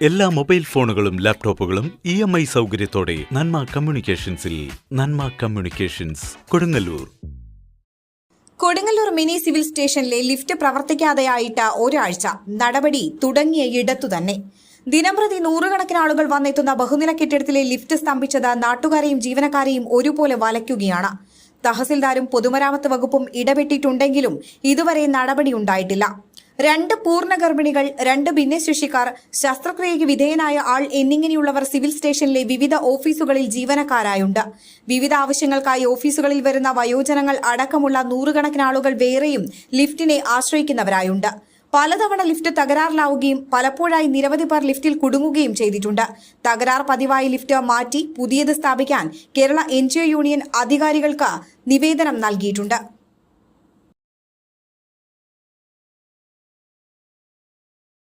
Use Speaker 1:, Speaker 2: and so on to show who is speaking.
Speaker 1: എല്ലാ മൊബൈൽ ഫോണുകളും ലാപ്ടോപ്പുകളും ഇ എം ഐ സൗകര്യത്തോടെ Nanma കമ്മ്യൂണിക്കേഷൻസിൽ Nanma communications Kodungallur.
Speaker 2: Kodungallur mini civil സ്റ്റേഷനിലെ ലിഫ്റ്റ് പ്രവർത്തിക്കാതെയായിട്ട് ഒരാഴ്ച നടപടി തുടങ്ങിയ ഇടത്തു തന്നെ. ദിനംപ്രതി നൂറുകണക്കിന് ആളുകൾ വന്നെത്തുന്ന ബഹുനില കെട്ടിടത്തിലെ ലിഫ്റ്റ് സ്തംഭിച്ചത് നാട്ടുകാരെയും ജീവനക്കാരെയും ഒരുപോലെ വലയ്ക്കുകയാണ്. തഹസിൽദാരും പൊതുമരാമത്ത് വകുപ്പും ഇടപെട്ടിട്ടുണ്ടെങ്കിലും ഇതുവരെ നടപടി ഉണ്ടായിട്ടില്ല. രണ്ട് പൂർണ ഗർഭിണികൾ രണ്ട് ഭിന്നശേഷിക്കാർ ശസ്ത്രക്രിയയ്ക്ക് വിധേയനായ ആൾ എന്നിങ്ങനെയുള്ളവർ സിവിൽ സ്റ്റേഷനിലെ വിവിധ ഓഫീസുകളിൽ ജീവനക്കാരായുണ്ട്. വിവിധ ആവശ്യങ്ങൾക്കായി ഓഫീസുകളിൽ വരുന്ന വയോജനങ്ങൾ അടക്കമുള്ള നൂറുകണക്കിന് ആളുകൾ വേറെയും ലിഫ്റ്റിനെ ആശ്രയിക്കുന്നവരായുണ്ട്. പലതവണ ലിഫ്റ്റ് തകരാറിലാവുകയും പലപ്പോഴായി നിരവധി പേർ ലിഫ്റ്റിൽ കുടുങ്ങുകയും ചെയ്തിട്ടുണ്ട്. തകരാർ പതിവായി ലിഫ്റ്റ് മാറ്റി പുതിയത് സ്ഥാപിക്കാൻ കേരള എൻ യൂണിയൻ അധികാരികൾക്ക് നിവേദനം നൽകിയിട്ടുണ്ട്.